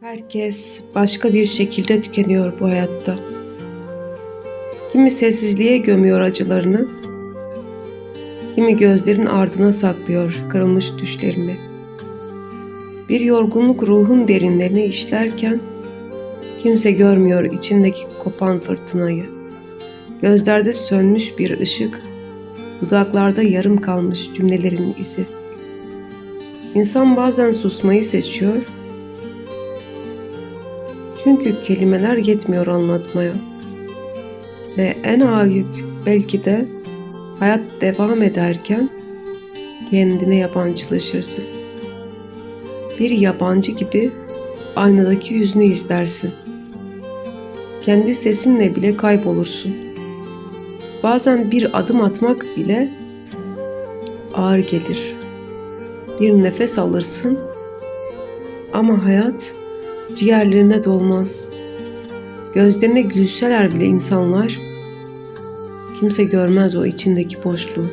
Herkes başka bir şekilde tükeniyor bu hayatta. Kimi sessizliğe gömüyor acılarını, kimi gözlerin ardına saklıyor kırılmış düşlerini. Bir yorgunluk ruhun derinlerine işlerken, kimse görmüyor içindeki kopan fırtınayı. Gözlerde sönmüş bir ışık, dudaklarda yarım kalmış cümlelerin izi. İnsan bazen susmayı seçiyor, çünkü kelimeler yetmiyor anlatmaya. Ve en ağır yük belki de hayat devam ederken kendine yabancılaşırsın. Bir yabancı gibi aynadaki yüzünü izlersin. Kendi sesinle bile kaybolursun. Bazen bir adım atmak bile ağır gelir. Bir nefes alırsın ama hayat ciğerlerine dolmaz. Gözlerine gülseler bile insanlar kimse görmez o içindeki boşluğu.